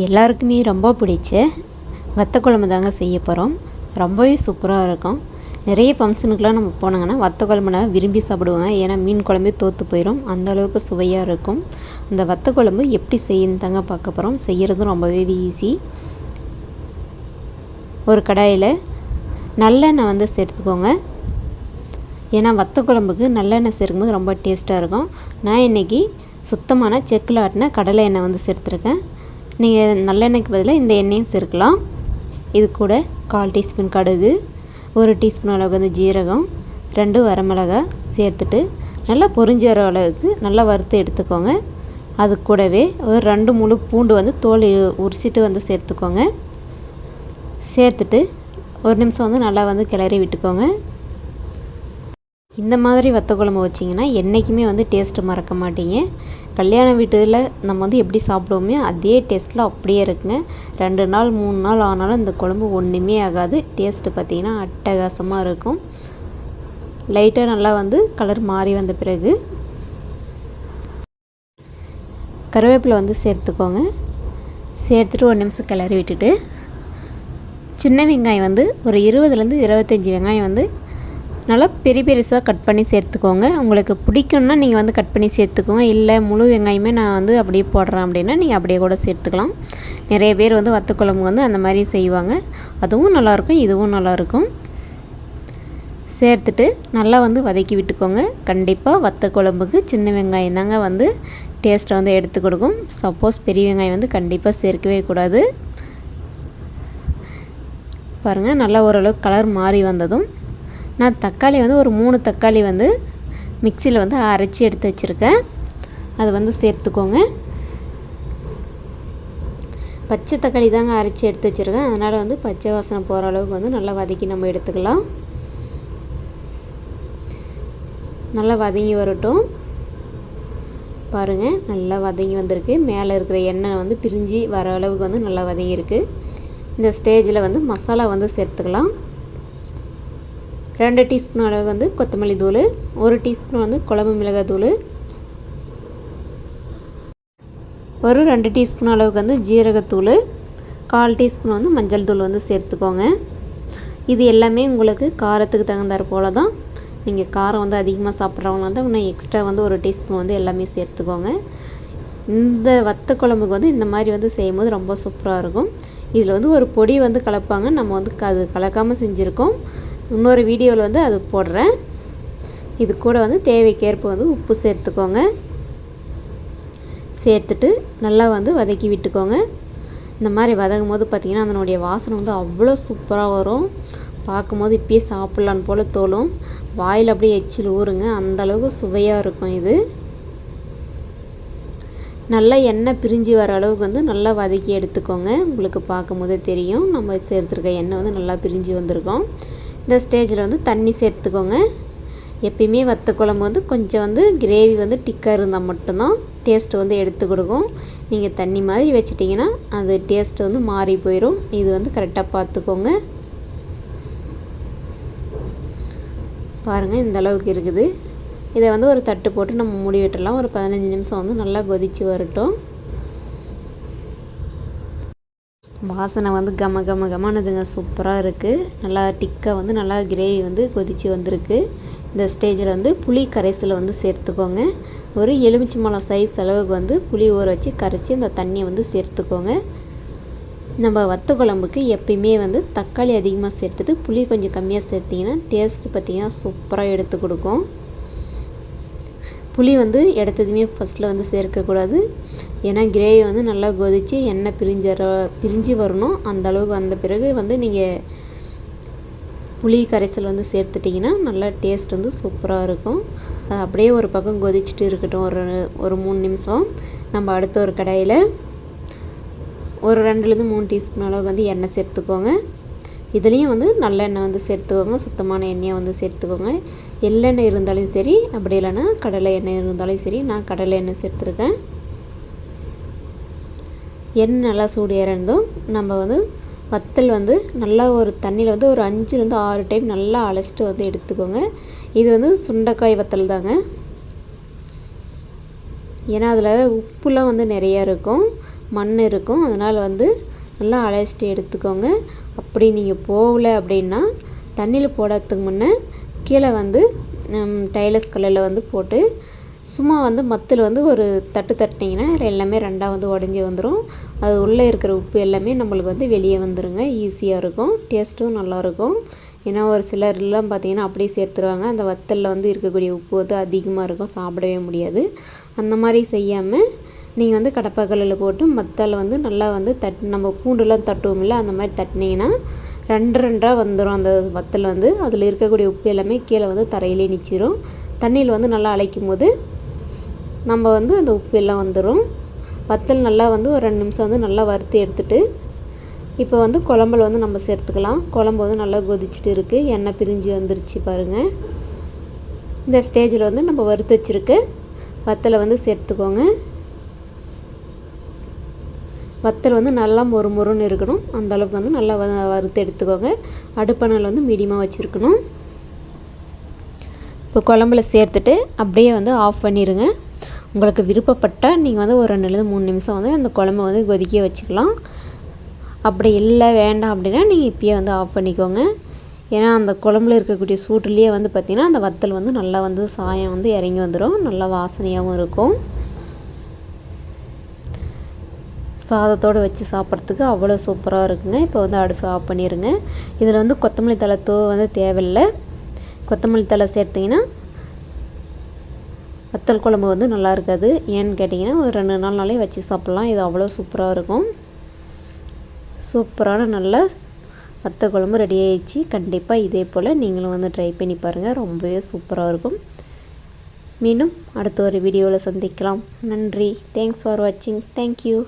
எல்லாருக்குமே ரொம்ப பிடிச்ச வத்த குழம்பு தாங்க செய்ய போகிறோம் ரொம்பவே சூப்பராக இருக்கும். நிறைய ஃபங்க்ஷனுக்குலாம் நம்ம போனாங்கன்னா வத்த குழம்புனா விரும்பி சாப்பிடுவாங்க. ஏன்னா மீன் குழம்பே தோற்று போயிடும் அந்த அளவுக்கு சுவையாக இருக்கும். அந்த வத்த குழம்பு எப்படி செய்யணும் தாங்க பார்க்க போகிறோம் செய்கிறதும் ரொம்பவே ஈஸி ஒரு கடாயில் நல்லெண்ணெய் வந்து சேர்த்துக்கோங்க. ஏன்னா வத்த குழம்புக்கு நல்லெண்ணெய் சேர்க்கும்போது ரொம்ப டேஸ்ட்டாக இருக்கும். நான் இன்றைக்கி சுத்தமான செக்கில் ஆட்டின கடலை எண்ணெய் வந்து சேர்த்துருக்கேன். நீங்கள் நல்லெண்ணெய்க்கு பதிலாக இந்த எண்ணெயும் சேர்க்கலாம். இது கூட கால் டீஸ்பூன் கடுகு ஒரு டீஸ்பூன் அளவுக்கு வந்து ஜீரகம் ரெண்டு வரமிளகாய் சேர்த்துட்டு நல்லா பொரிஞ்ச அளவுக்கு நல்லா வறுத்து எடுத்துக்கோங்க. அது கூடவே ஒரு ரெண்டு முழு பூண்டு வந்து தோல் உரிச்சிட்டு வந்து சேர்த்துக்கோங்க. சேர்த்துட்டு ஒரு நிமிஷம் வந்து நல்லா வந்து கிளறி விட்டுக்கோங்க. இந்த மாதிரி வத்த குழம்பு வச்சிங்கன்னா என்றைக்குமே வந்து டேஸ்ட்டு மறக்க மாட்டீங்க. கல்யாண வீட்டில் நம்ம வந்து எப்படி சாப்பிடுவோமே அதே டேஸ்ட்டில் அப்படியே இருக்குங்க. ரெண்டு நாள் மூணு நாள் ஆனாலும் இந்த குழம்பு ஒன்றுமே ஆகாது. டேஸ்ட்டு பார்த்திங்கன்னா அட்டகாசமாக இருக்கும். லைட்டாக நல்லா வந்து கலர் மாறி வந்த பிறகு கருவேப்பிலை வந்து சேர்த்துக்கோங்க. சேர்த்துட்டு ஒரு நிமிஷம் கிளறி விட்டுட்டு சின்ன வெங்காயம் வந்து ஒரு இருபதுலேருந்து இருபத்தஞ்சி வெங்காயம் வந்து நல்லா பெரிய பெருசாக கட் பண்ணி சேர்த்துக்கோங்க. உங்களுக்கு பிடிக்கும்னா நீங்கள் வந்து கட் பண்ணி சேர்த்துக்கோங்க. இல்லை முழு வெங்காயமே நான் வந்து அப்படியே போடுறேன் அப்படின்னா நீங்கள் அப்படியே கூட சேர்த்துக்கலாம். நிறைய பேர் வந்து வத்த குழம்பு வந்து அந்த மாதிரி செய்வாங்க. அதுவும் நல்லாயிருக்கும் இதுவும் நல்லாயிருக்கும். சேர்த்துட்டு நல்லா வந்து வதக்கி விட்டுக்கோங்க. கண்டிப்பாக வத்த குழம்புக்கு சின்ன வெங்காயம் தாங்க வந்து டேஸ்ட்டை வந்து எடுத்து கொடுக்கும். சப்போஸ் பெரிய வெங்காயம் வந்து கண்டிப்பாக சேர்க்கவே கூடாது. பாருங்கள் நல்லா ஓரளவுக்கு கலர் மாறி வந்ததும் நான் தக்காளி வந்து ஒரு மூணு தக்காளி வந்து மிக்சியில் வந்து அரைச்சி எடுத்து வச்சுருக்கேன். அதை வந்து சேர்த்துக்கோங்க. பச்சை தக்காளி தாங்க அரைச்சி எடுத்து வச்சுருக்கேன். அதனால் வந்து பச்சை வாசனை போகிற அளவுக்கு வந்து நல்லா வதக்கி நம்ம எடுத்துக்கலாம். நல்லா வதங்கி வரட்டும். பாருங்கள் நல்லா வதங்கி வந்திருக்கு. மேலே இருக்கிற எண்ணெய் வந்து பிரிஞ்சு வர அளவுக்கு வந்து நல்லா வதங்கியிருக்கு. இந்த ஸ்டேஜில் வந்து மசாலா வந்து சேர்த்துக்கலாம். ரெண்டு டீஸ்பூன் அளவு வந்து கொத்தமல்லி தூள் ஒரு டீஸ்பூன் வந்து குழம்பு மிளகாய் தூள் ஒரு ரெண்டு டீஸ்பூன் அளவுக்கு வந்து ஜீரகத்தூள் கால் டீஸ்பூன் வந்து மஞ்சள் தூள் வந்து சேர்த்துக்கோங்க. இது எல்லாமே உங்களுக்கு காரத்துக்கு தகுந்தாற் போல் தான் நீங்கள் காரம் வந்து அதிகமாக சாப்பிட்றவங்க வந்து இன்னும் எக்ஸ்ட்ரா வந்து ஒரு டீஸ்பூன் வந்து எல்லாமே சேர்த்துக்கோங்க. இந்த வத்த குழம்புக்கு வந்து இந்த மாதிரி வந்து செய்யும்போது ரொம்ப சூப்பராக இருக்கும். இதில் வந்து ஒரு பொடி வந்து கலப்பாங்க. நம்ம வந்து அது கலக்காமல் செஞ்சுருக்கோம். இன்னொரு வீடியோவில் வந்து அது போடுறேன். இது கூட வந்து தேவைக்கேற்ப வந்து உப்பு சேர்த்துக்கோங்க. சேர்த்துட்டு நல்லா வந்து வதக்கி விட்டுக்கோங்க. இந்த மாதிரி வதக்கும் போது பார்த்திங்கன்னா அதனுடைய வாசனை வந்து அவ்வளோ சூப்பராக வரும். பார்க்கும்போது இப்பயே சாப்பிட்லான்னு போல் தோலும் வாயில் அப்படியே எச்சில் ஊறுங்க. அந்தளவுக்கு சுவையாக இருக்கும் இது. நல்லா எண்ணெய் பிரிஞ்சு வர அளவுக்கு வந்து நல்லா வதக்கி எடுத்துக்கோங்க. உங்களுக்கு பார்க்கும் போதே தெரியும். நம்ம சேர்த்துருக்க எண்ணெய் வந்து நல்லா பிரிஞ்சு வந்திருக்கோம். இந்த ஸ்டேஜில் வந்து தண்ணி சேர்த்துக்கோங்க. எப்பயுமே வத்த குழம்பு வந்து கொஞ்சம் வந்து கிரேவி வந்து டிக்காக இருந்தால் மட்டும்தான் டேஸ்ட்டு வந்து எடுத்து கொடுக்கும். நீங்கள் தண்ணி மாதிரி வச்சிட்டிங்கன்னா அது டேஸ்ட்டு வந்து மாறி போயிடும் இது வந்து கரெக்டாக பார்த்துக்கோங்க பாருங்கள் இந்த அளவுக்கு இருக்குது. இதை வந்து ஒரு தட்டு போட்டு நம்ம மூடி விட்டுடலாம். ஒரு பதினஞ்சு நிமிஷம் வந்து நல்லா கொதித்து வரட்டும். வாசனை வந்து கம கம கமானதுங்க. சூப்பராக இருக்குது நல்லா டிக்காக வந்து நல்லா கிரேவி வந்து கொதித்து வந்திருக்கு. இந்த ஸ்டேஜில் வந்து புளி கரைசலை வந்து சேர்த்துக்கோங்க. ஒரு எலுமிச்சி மலம் சைஸ் அளவுக்கு வந்து புளி ஊற வச்சு கரைச்சி அந்த தண்ணியை வந்து சேர்த்துக்கோங்க. நம்ம வத்த குழம்புக்கு எப்பயுமே வந்து தக்காளி அதிகமாக சேர்த்துட்டு புளி கொஞ்சம் கம்மியாக சேர்த்திங்கன்னா டேஸ்ட்டு பார்த்திங்கன்னா சூப்பராக எடுத்து கொடுக்கும். புளி வந்து எடுத்ததுமே ஃபஸ்ட்டில் வந்து சேர்க்கக்கூடாது. ஏன்னா கிரேவி வந்து நல்லா கொதித்து எண்ணெய் பிரிஞ்சற பிரிஞ்சு வரணும். அந்த அளவுக்கு வந்த பிறகு வந்து நீங்கள் புளி கரைசல் வந்து சேர்த்துட்டிங்கன்னா நல்லா டேஸ்ட் வந்து சூப்பராக இருக்கும். அது அப்படியே ஒரு பக்கம் கொதிச்சுட்டு இருக்கட்டும். ஒரு ஒரு மூணு நிமிஷம். நம்ம அடுத்த ஒரு கடாயில் ஒரு ரெண்டுலேருந்து மூணு டீஸ்பூன் அளவுக்கு வந்து எண்ணெய் சேர்த்துக்கோங்க. இதுலேயும் வந்து நல்லெண்ணெய் வந்து சேர்த்துக்கோங்க சுத்தமான எண்ணெயை வந்து சேர்த்துக்கோங்க. எள்ளெண்ணெய் இருந்தாலும் சரி அப்படி இல்லைன்னா கடலை எண்ணெய் இருந்தாலும் சரி நான் கடலை எண்ணெய் சேர்த்துருக்கேன். எண்ணெய் நல்லா சூடு இறந்தும் நம்ம வந்து வத்தல் வந்து நல்லா ஒரு தண்ணியில் வந்து ஒரு அஞ்சுலேருந்து ஆறு டைம் நல்லா அலசிட்டு வந்து எடுத்துக்கோங்க. இது வந்து சுண்டைக்காய் வத்தல் தாங்க. ஏன்னா அதில் உப்புலாம் வந்து நிறையா இருக்கும் மண் இருக்கும். அதனால் வந்து நல்லா அலசிட்டு எடுத்துக்கோங்க. அப்படி நீங்கள் போகல அப்படின்னா தண்ணியில் போடுறதுக்கு முன்னே கீழே வந்து டைலஸ் கல்லில் வந்து போட்டு சும்மா வந்து மத்தில் வந்து ஒரு தட்டு தட்டினீங்கன்னா எல்லாமே ரெண்டாக வந்து உடஞ்சி வந்துடும் அது உள்ளே இருக்கிற உப்பு எல்லாமே நம்மளுக்கு வந்து வெளியே வந்துடுங்க ஈஸியாக இருக்கும். டேஸ்ட்டும் நல்லாயிருக்கும் ஏன்னா ஒரு சிலர்லாம் பார்த்திங்கன்னா அப்படியே சேர்த்துருவாங்க. அந்த வத்தலில் வந்து இருக்கக்கூடிய உப்பு வந்து அதிகமாக இருக்கும். சாப்பிடவே முடியாது. அந்த மாதிரி செய்யாமல் நீங்கள் வந்து கடப்பாக்கல்லில் போட்டு மத்தால் வந்து நல்லா வந்து தட் நம்ம பூண்டுலாம் தட்டுவோம்ல அந்த மாதிரி தட்டினீங்கன்னா ரெண்டு ரெண்டாக வந்துடும் அந்த வத்தல் வந்து அதில் இருக்கக்கூடிய உப்பு எல்லாமே கீழே வந்து தரையிலே நிச்சிரும். தண்ணியில் வந்து நல்லா அழைக்கும் போது நம்ம வந்து அந்த உப்பு எல்லாம் வந்துடும் வத்தல் நல்லா வந்து ஒரு ரெண்டு நிமிஷம் வந்து நல்லா வறுத்து எடுத்துகிட்டு இப்போ வந்து குழம்புல வந்து நம்ம சேர்த்துக்கலாம். குழம்பு வந்து நல்லா கொதிச்சுட்டு இருக்குது எண்ணெய் பிரிஞ்சு வந்துருச்சு பாருங்கள் இந்த ஸ்டேஜில் வந்து நம்ம வறுத்து வச்சுருக்கு வத்தலை வந்து சேர்த்துக்கோங்க. வத்தல் வந்து நல்லா மொறு மொறுன்னு இருக்கணும். அந்தளவுக்கு வந்து நல்லா வறுத்து எடுத்துக்கோங்க. அடுப்பணல் வந்து மீடியமாக வச்சுருக்கணும். இப்போ குழம்புல சேர்த்துட்டு அப்படியே வந்து ஆஃப் பண்ணிடுங்க உங்களுக்கு விருப்பப்பட்டால் நீங்கள் வந்து ஒரு ரெண்டுலேருந்து மூணு நிமிஷம் வந்து அந்த குழம்ப வந்து கொதிக்க வச்சுக்கலாம். அப்படி இல்லை வேண்டாம் அப்படின்னா நீங்கள் இப்பயே வந்து ஆஃப் பண்ணிக்கோங்க. ஏன்னா அந்த குழம்புல இருக்கக்கூடிய சூட்டுலேயே வந்து பார்த்திங்கன்னா அந்த வத்தல் வந்து நல்லா வந்து சாயம் வந்து இறங்கி வந்துடும் நல்லா வாசனையாகவும் இருக்கும். சாதத்தோடு வச்சு சாப்பிட்றதுக்கு அவ்வளோ சூப்பராக இருக்குங்க. இப்போ வந்து அடுப்பு ஆஃப் பண்ணிடுங்க இதில் வந்து கொத்தமல்லி தலை தூ வந்து தேவையில்லை. கொத்தமல்லி தலை சேர்த்திங்கன்னா வத்தல் குழம்பு வந்து நல்லா இருக்காது. ஏன்னு கேட்டிங்கன்னா ஒரு ரெண்டு நாள் நாளே வச்சு சாப்பிட்லாம். இது அவ்வளோ சூப்பராக இருக்கும். சூப்பரான நல்ல வத்த குழம்பு ரெடி ஆயிடுச்சு. கண்டிப்பாக இதே போல் நீங்களும் வந்து ட்ரை பண்ணி பாருங்கள் ரொம்பவே சூப்பராக இருக்கும். மீண்டும் அடுத்த ஒரு வீடியோவில் சந்திக்கலாம். நன்றி. தேங்க்ஸ் ஃபார் வாட்சிங் தேங்க்யூ